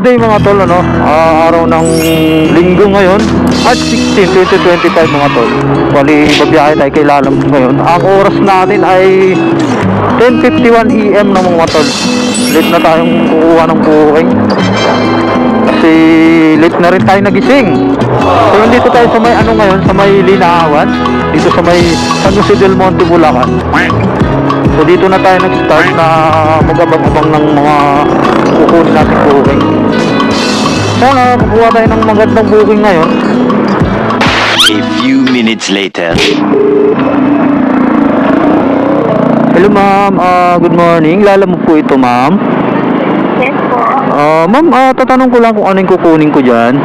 day mga tol, ano? Ah, araw ng linggo ngayon. At 16, 2025 mga tol. Bali, babiyahe tayo kay Lalam ngayon. Ang oras natin ay 10.51 EM na mga tol. Late na tayong kukuha ng booking. Kasi late na rin tayo nagising. So, dito tayo sa may ano ngayon, sa may Linaawan. Dito sa may San Jose del Monte, Bulacan. So dito na tayo nag-start na mag-abang-abang ng mga kukunin natin booking. Sana kukuha tayo ng magandang booking ngayon. A few minutes later. Hello ma'am, Ah, good morning. Lala mo po ito ma'am. Yes po. Ah, ma'am, ah, tatanong ko lang kung ano yung kukunin ko dyan.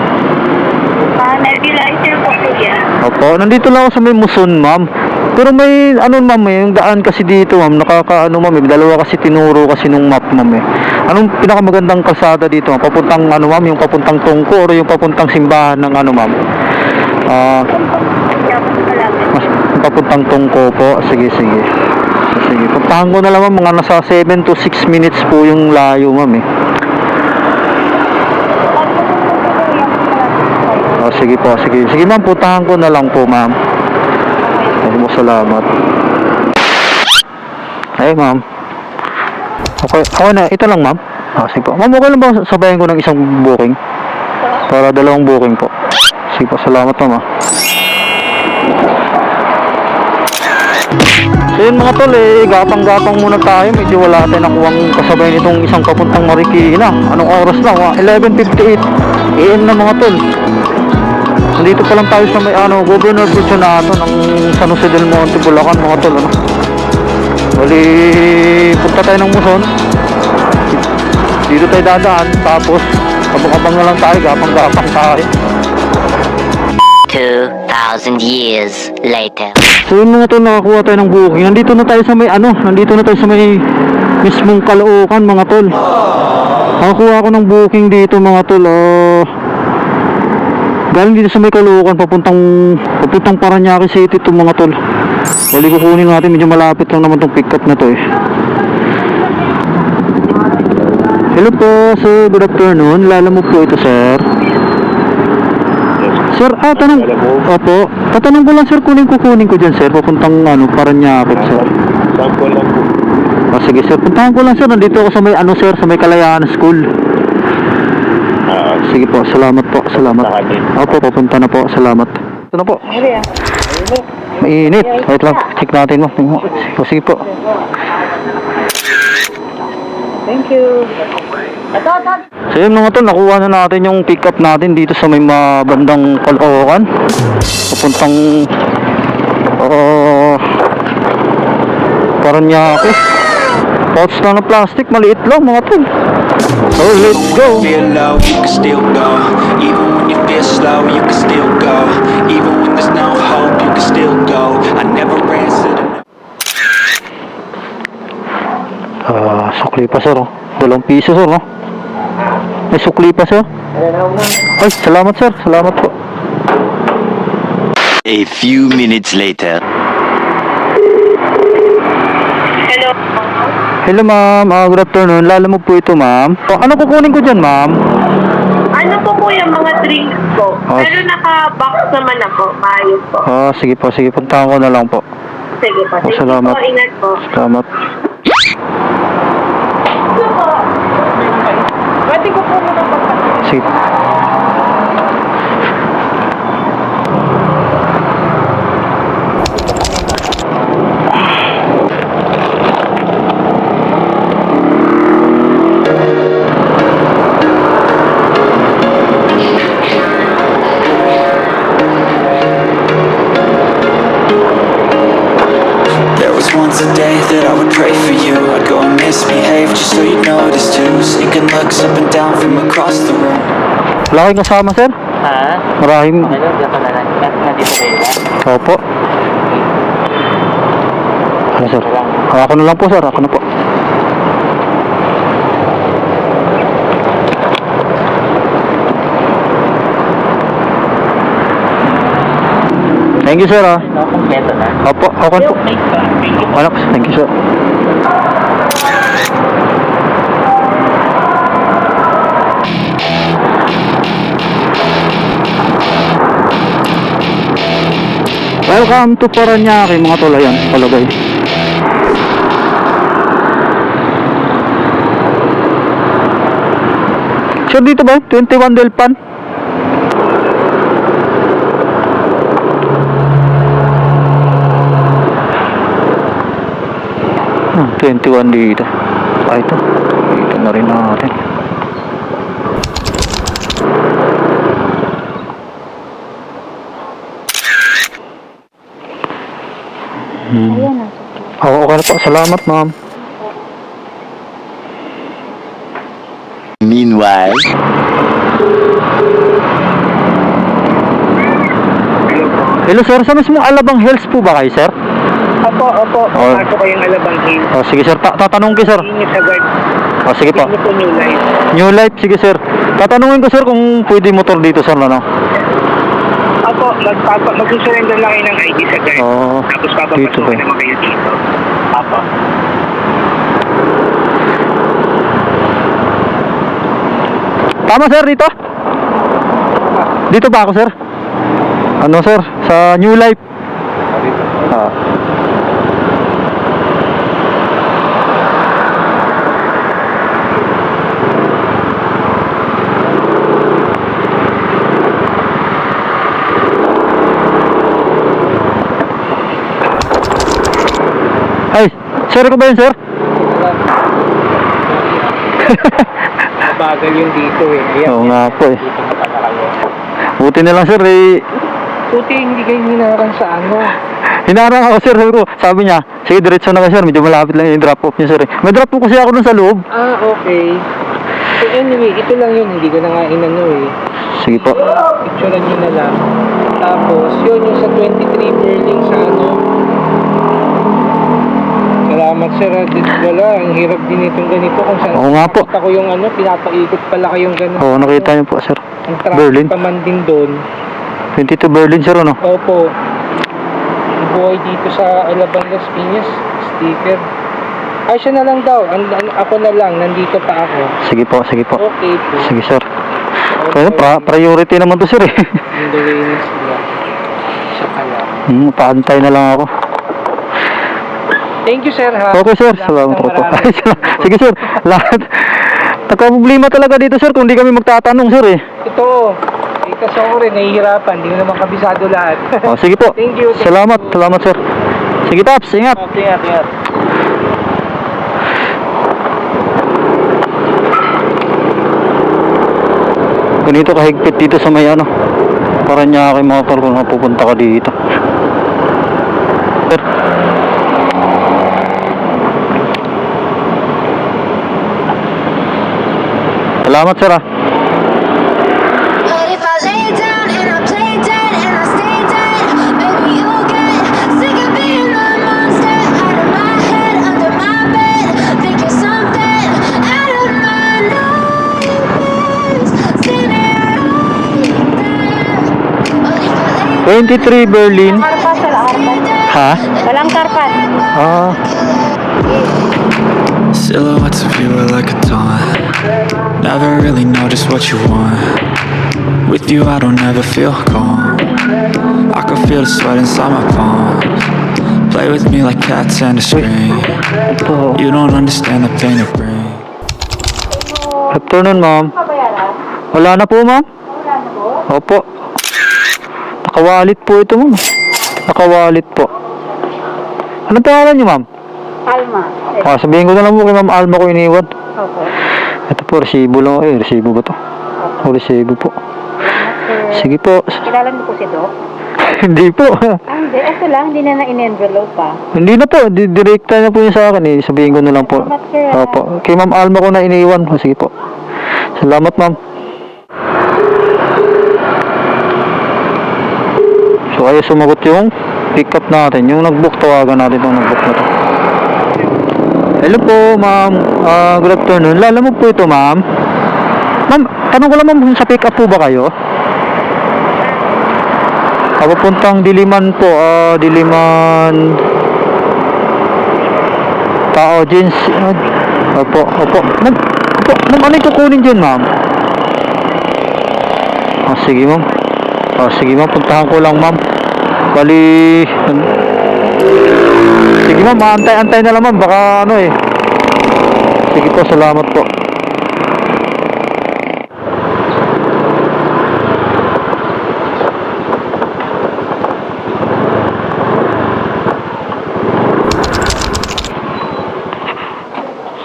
Ah, nebulizer po kuya. Opo, nandito lang ako sa may Muson ma'am. Pero may ano ma'am eh, yung daan kasi dito ma'am, nakakaano ma'am eh, dalawa kasi tinuro kasi nung map ma'am eh. Anong pinakamagandang kalsada dito ma'am? Papuntang ano ma'am, yung papuntang Tungko or yung papuntang simbahan ng ano ma'am? Ah, malapit. mas papuntang Tungko po. Sige, sige. Sige, puntahan ko na lang ma'am, mga nasa 7 to 6 minutes po yung layo ma'am eh. Oh, sige po, sige. Sige ma'am, puntahan ko na lang po ma'am. Mo salamat. Ay ma'am. Okay, okay na. Ito lang ma'am. Ah, sige po. Ma'am, okay lang ba sabayan ko ng isang booking? Para dalawang booking po. Sige po, salamat ma'am ah. So yun mga tol eh, gapang-gapang muna tayo. Medyo wala tayo nakuwang kasabay nitong isang papuntang Marikina. Anong oras na? Ah, 11.58 AM na mga tol. Nandito pa lang tayo sa may ano, Governor Fortunato ng San Jose del Monte, Bulacan mga tol. Ano? Bali, punta tayo ng Muson. Dito tayo dadaan. Tapos, abang-abang na lang tayo. Gapang-gapang tayo. 2,000 years later. So yun mga tol, nakakuha tayo ng booking. Nandito na tayo sa may ano, nandito na tayo sa may mismong Caloocan mga tol. Nakakuha ako ng booking dito mga tol. Oh, galing dito sa may Caloocan, papuntang, papuntang Paranaque City to mga tol. Bali kukunin natin, medyo malapit lang naman tong pick up na to eh. Hello po, sir. Good afternoon. Lala mo po ito, sir. Sir, ah, tanong. Opo. Tatanong ko lang, sir, kunin kukunin ko dyan, sir. Papuntang, ano, Paranaque, sir. Sample lang po. Ah, sige, sir. Puntahan ko lang, sir. Nandito ako sa may, ano, sir, sa may Kalayaan School. Sige po, salamat po, salamat. Opo, papunta na po, salamat. Ito na po. Mainit. Wait lang, check natin mo. O, sige po. Thank you. Ito, ito. So yun mga tol, nakuha na natin yung pick up natin dito sa may mabandang Caloocan. Papuntang uh, Paranaque. Pouch lang na plastic, maliit lang mga tol. So let's go. feel low, you can still go. Even when you feel slow, you can still go. Even when there's no hope, you can still go. I never answer to no. Ah, sukli pa sir oh. Dalawang piso sir no. May sukli pa sir. Ay, salamat sir. Salamat po. A few minutes later. Hello. Hello ma'am, Ah, good afternoon. Lala mo po ito ma'am. Oh, ano kukunin ko dyan ma'am? Ano po po yung mga drinks po? Ah, Pero naka-box naman ako. Maayos po. Ah, sige po, sige. Puntahan ko na lang po. Sige po. Oh, Thank salamat. you po. Ingat po. Salamat. Pwede ko po muna Sige. Just so you'd notice too. Sneaking looks up and down from across the room. Wala kayong kasama, sir? Ha? Maraming... Ano, na lang. Nandito kayo ba? Opo. Ano, sir? Ako na lang po, sir. Ako na po. Thank you, sir. Ah. No, kompleto na. Opo, po. Okay, thank you. Anak, thank you, sir. Welcome to Paranaque mga tol. Ayan, palagay. Sure dito ba? 21 Delpan? Hmm, 21 dito. Ah, ito. Dito na rin natin. Hmm. Na po. Salamat, ma'am. Meanwhile, Hello, sir. Sa mismong Alabang Hills po ba kayo, sir? Opo, opo. Oh. Pasok ko yung Alabang Hill. Oh, sige, sir. Ta- tatanong ko, sir. Ingat agad. Oh, sige po new life. New life, sige, sir. Tatanungin ko, sir, kung pwede motor dito, sir, ano? Opo, magpapa, mag-surrender lang kayo ng ID sa guard. Oo. Tapos dito papapasukin ba? eh. naman kayo dito. Opo. Tama, sir, dito? Dito ba ako, sir? Ano, sir? Sa New Life? Ah. Ay, sir ko ba yun, sir? Bagal yung dito eh. Ayan. Oo nga po eh. Dito na pala kayo. Buti na lang, sir, eh. Puti, hindi kayo hinaran sa ano. Hinarang ako, sir, sabi ko, sabi niya, sige, diretso na ka, sir, medyo malapit lang yung drop off niya, sir. eh. May drop off kasi ako dun sa loob. Ah, okay. So anyway, ito lang yun. Hindi ko na nga inano eh. Sige po. Picturean nyo na lang. Tapos, yun yung sa 23 Berling sa ano. Salamat sir. ah. Wala, ang hirap din itong ganito. Kung saan Oo nga po. nakita ko yung ano, pinapaikot pala kayong gano'n. Oo, nakita niyo po, sir. Ang traffic Berlin. pa man din doon. 22 Berlin, sir, ano? Opo. Ang buhay dito sa Alabang Las Piñas, sticker. Ay, siya na lang daw. An- an- ako na lang, nandito pa ako. Sige po, sige po. Okay po. Sige, sir. Kaya, pra- priority naman to, sir, eh. On the way na sila. Siya pala. Hmm, paantay na lang ako. Thank you, sir, ha? Okay, sir. Salamat po. Sige, sir. Lahat. Nagka-problema talaga dito, sir, kung di kami magtatanong, sir, eh. Ito, ako rin, nahihirapan. Hindi ko naman kabisado lahat. Oh, sige po. Thank you. Thank Salamat, you. salamat, sir. Sige, Taps, ingat. Okay, ingat, ingat. ganito kahigpit dito sa may ano para niya kay mga tol kung pupunta ka dito I lay 23 Berlin Karpat, wala karpat. ha Walang karpat. ah Silhouettes of you are like a taunt Never really know just what you want. With you I don't ever feel calm. I can feel the sweat inside my palms. Play with me like cats and a string. You don't understand the pain it brings. Afternoon ma'am. Wala na po ma'am? Opo. Nakawalit po ito ma'am. Nakawalit po. Anong pangalan niyo ma'am? Alma. ah, sabihin ko na lang po kay ma'am Alma ko iniwan. Opo. Ito po resibo lang eh resibo ba to o resibo po sige po Kilala niyo po si Doc? hindi po Ah, hindi. Ito lang, hindi na na-in-envelope pa. Hindi na po, di direkta na po yun sa akin eh. Sabihin ko na lang po. Salamat, sir. Opo. Kay Ma'am Alma ko na iniwan. O, Sige po. Salamat, Ma'am. So, ayaw sumagot yung pick up natin. Yung nag-book, tawagan natin yung nag-book na to. Hello po, Ma'am. Ah, good afternoon. Lala mo po ito, Ma'am. Ma'am, tanong ko lang, Ma'am, sa pick up po ba kayo? Papuntang Diliman po, ah, Diliman Tao Jeans. ah, Opo, opo. Ma'am, opo, ma'am, ano yung kukunin dyan, ma'am? Ah, sige, ma'am. Ah, sige, ma'am, puntahan ko lang, ma'am. Bali, sige ma'am, antay-antay na ma'am, baka ano eh. Sige po, salamat po.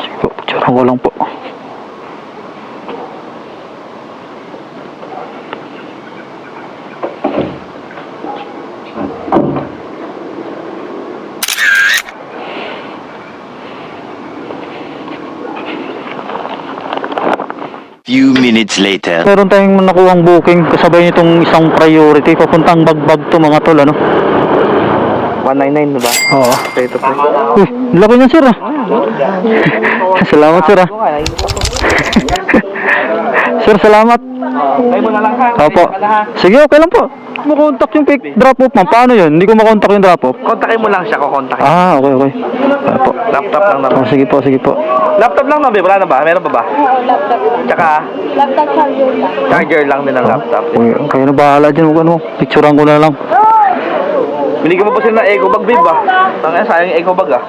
Sige po, picturean ko lang po. Few minutes later. Meron tayong nakuhang booking kasabay nitong isang priority papuntang bagbag to mga tol ano. 199 na ba? Oo. Ito po. Uy, laki niya sir ah. salamat sir ah. sir, salamat. Opo. Sige, okay lang po. Makontak yung pick drop off ma'am. Paano yun? Hindi ko makontak yung drop off. Kontakin mo lang siya, kukontakin. Ah, okay, okay. Opo. Laptop lang Oh, sige po, sige po. Laptop lang na, wala na ba? Meron pa ba? Oo, laptop lang. Tsaka, Laptop charger lang. charger lang din ang laptop. Okay, kayo na bahala dyan. Huwag ano, picturean ko na lang. Binigyan mo pa sila ng eco bag, babe ah. Tangina, sayang yung eco bag ah.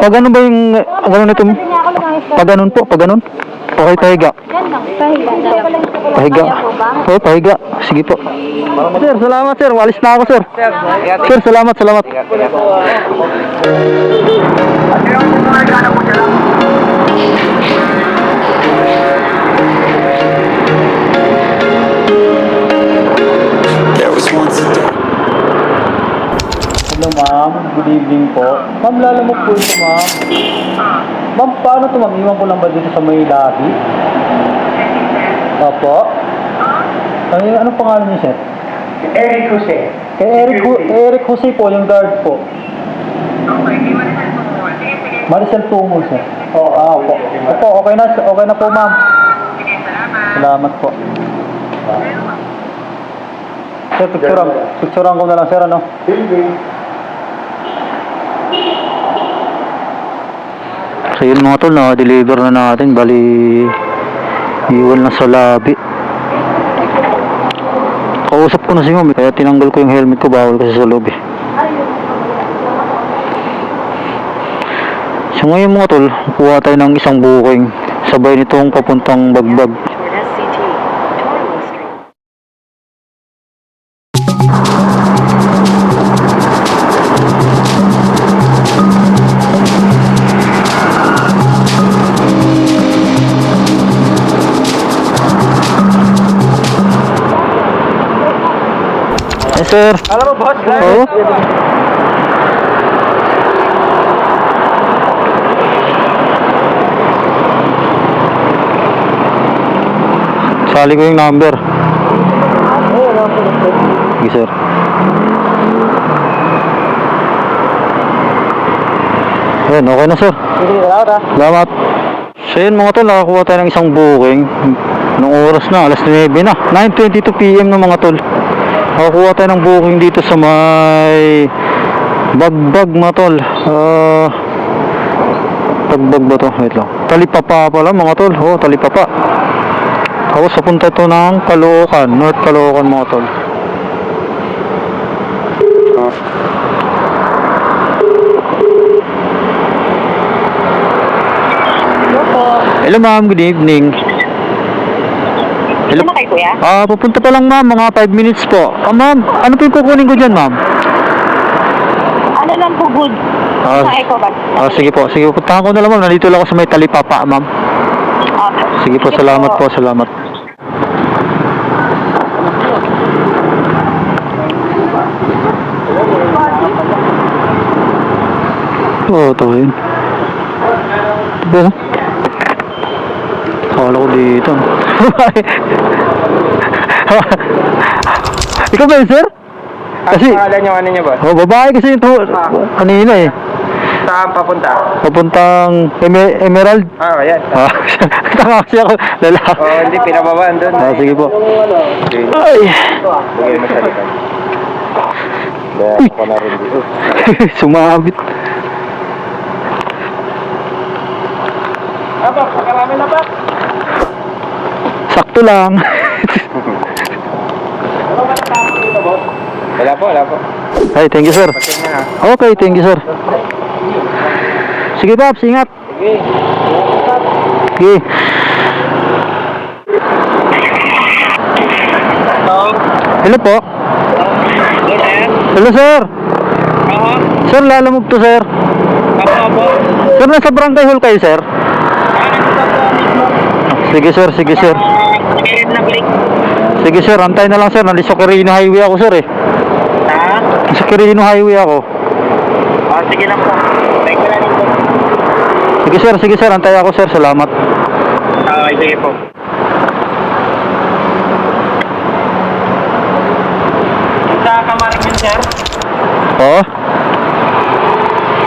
Pag ano ba yung, ang ano nito? Pag ganun po, pag ganun. Okay, pahiga. Pahiga. Pahiga. Okay, pahiga. Sige po. Sir, salamat sir. Walis na ako sir. Sir, salamat, salamat. ingat, ingat. There was once a day. Hello ma'am, good evening po. Ma'am, lalamog po ito ma'am. Ma'am, paano ito ma'am? Iwan ko lang ba dito sa may lobby? Opo. Ay, anong pangalan niyo sir? Eric Jose. Kay Eric, Eric Jose po, yung guard po. Maricel Tumul sir. Oo, ah, opo. Opo, okay na, okay na po ma'am. Salamat po. Sir, picturean, picturean ko na lang sir, ano? So yun mga tol, na-deliver na natin. Bali, iwan na sa lobby. Kausap ko na si ma'am, eh, kaya tinanggal ko yung helmet ko. Bawal kasi sa lobby. So ngayon mga tol, kuha tayo ng isang booking. Sabay nitong papuntang bagbag. Sir. Alam mo, boss, Oo. Sali ko yung number. Sige, sir. Yan, okay na, sir. Salamat. So yun mga tol, nakakuha tayo ng isang booking. Nung oras na, alas 9 na. 9.22pm na mga tol. Nakakuha tayo ng booking dito sa may bagbag mga tol. Ah, bagbag ba to? Wait lang. Talipapa pala mga tol. Oh, talipapa. Ako sa punta to ng Caloocan, North Caloocan mga tol. Hello ma'am, good evening. Hello. Ano kay kuya? Ah, pupunta pa lang ma'am, mga 5 minutes po. Ah, ma'am, ano po yung kukunin ko dyan ma'am? Ano lang po good? Ah, Sa eco bag. ah, sige po, sige, puntahan ko na lang ma'am. Nandito lang ako sa may talipapa ma'am. Okay. Sige po, salamat po, salamat. Oo, oh, ito yun. Diba? Akala ko dito. Ikaw ba yun, sir? Kasi, pangalan yung ano niya, boss? oh, babae kasi ito, kanina eh. Saan papunta? Papuntang Emer- Emerald. Ah, ayan. Ah, tama kasi ako, lalaki. Oh, hindi, pinababaan doon. Ah, sige po. Okay. Ay, sa likod. Kaya ako na rin dito. sumabit. Abak, pakarami na ba? Sakto lang. Wala po, wala po. Ay, thank you, sir. Okay, thank you, sir. Sige, Paps, ingat. Sige. Sige. Hello po. Hello, sir. Sir, lalamog to, sir. Sir, nasa barangay hall kayo, sir? Sige, sir. Sige, sir. Sige, sir. Antay na lang, sir. Nandito sa Quirino Highway ako, sir, eh. Ha? Sa Quirino Highway ako. Oh, sige lang po. Thank you lang po. Sige, sir. Sige, sir. Antay ako, sir. Salamat. Okay, sige po. Sa kamarin yun, sir? Oo.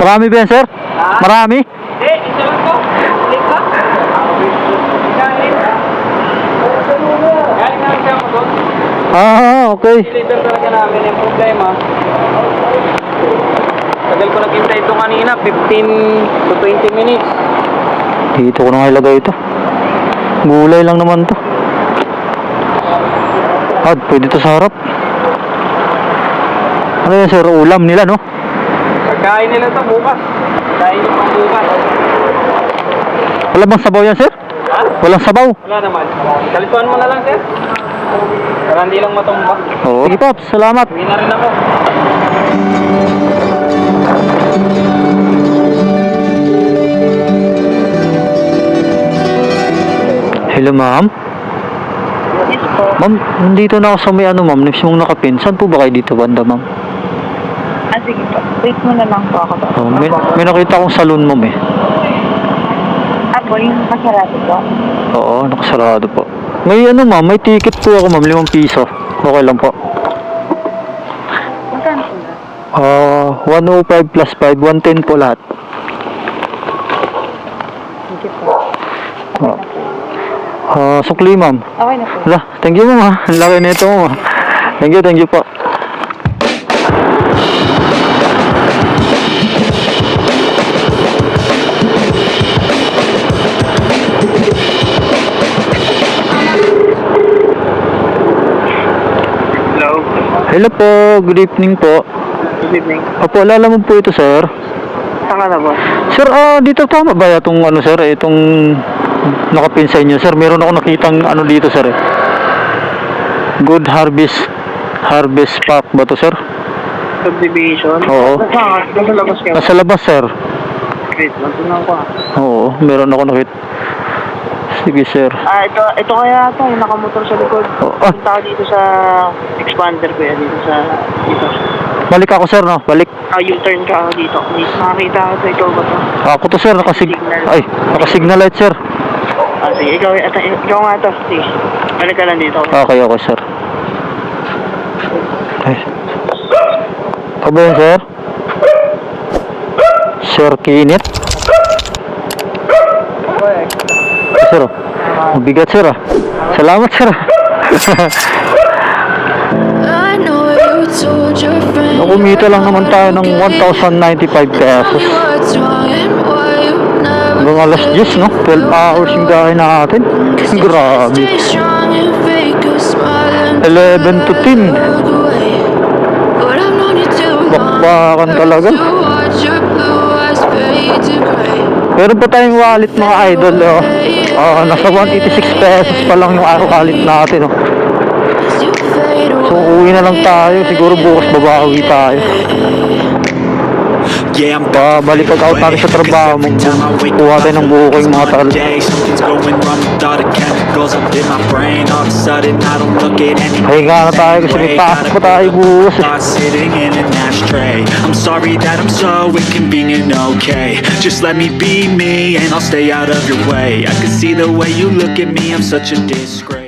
Marami ba yan, sir? Marami? Eh, isa lang po. Click ba? Galing. Galing namin siya mo doon. Ah, okay. Deliver talaga namin yung problema. Tagal ko naghintay ito kanina, 15 to 20 minutes. Dito ko na nga ilagay ito. Gulay lang naman to. Ad, pwede to sa harap. Ano yan, sir? Ulam nila, no? Pagkain nila ito bukas. Kain pang bukas. Wala bang sabaw yan, sir? Ha? Walang sabaw. Wala naman. Kalituan mo na lang, sir. Para hindi lang matumba. Oo. Sige, Pops. Salamat. Uwi na rin ako. Hello, ma'am. Ma'am, nandito na ako sa may ano, ma'am. Mismong nakapin. Saan po ba kayo dito, banda, ma'am? Ah, sige po. Wait mo na lang po ako. Oh, may, may nakita akong salon, ma'am, eh. Apo, yung kasarado po. Oo, nakasarado po. May ano, ma'am. May ticket po ako, ma'am. Limang piso. Okay lang po. Magkano po na? Ah, 105 plus 5, 110 po lahat. Sige po. Ah, ah, sukli ma'am. Okay na po. Wala, thank you ma'am. Ang laki nito ma'am. Thank you, thank you po. Hello po, good evening po. Good evening. Opo, lalamog po ito sir. Saan ka na ba? Sir, ah, dito tama ba itong ano sir, eh, itong nakapin sa inyo sir? Meron ako nakitang ano dito sir eh. Good Harvest Harvest Park ba to sir? Subdivision? Oo. Ka? Nasa labas ka? Nasa labas sir. Wait, nandun ako ah. Oo, meron ako nakita. Sige sir. Ah, ito, ito kaya ito, yung nakamotor sa likod. Oh, ah. Punta ako dito sa expander ko yan, dito sa, dito. Balik ako sir no, balik. Ah, U-turn ka ako dito. Nakakita ako ito, ikaw ba to? Ako to sir, nakasig... Ay, nakasignal light sir. Ah, sige, ikaw, ito, ikaw nga to, sige. Balik ka lang dito. Okay, okay sir. Ay. Ako ba yun sir? Sir Kinit? Ay, sir oh. Mabigat sir ah. Salamat sir ah. Nakumita lang naman tayo ng 1,095 pesos. Hanggang alas 10 no? 12 hours yung gahe natin. Grabe. stay strong and fake a smile and 11 to 10. look away. Meron pa tayong wallet mga idol. Oh. Ah, nasa 186 pesos pa lang yung wallet natin. Oh. So away. uwi na lang tayo. Siguro bukas babawi tayo. Yeah, I'm Babalik out natin sa trabaho. Kuha tayo ng buko yung mga tal. Day, something's going wrong with all the chemicals up in my brain. All of a sudden, I don't look at anything. Pahinga na tayo kasi may pasok pa tayo bukas. eh. Thoughts sitting in an ashtray. I'm sorry that I'm so inconvenient, okay. Just let me be me and I'll stay out of your way. I can see the way you look at me, I'm such a disgrace.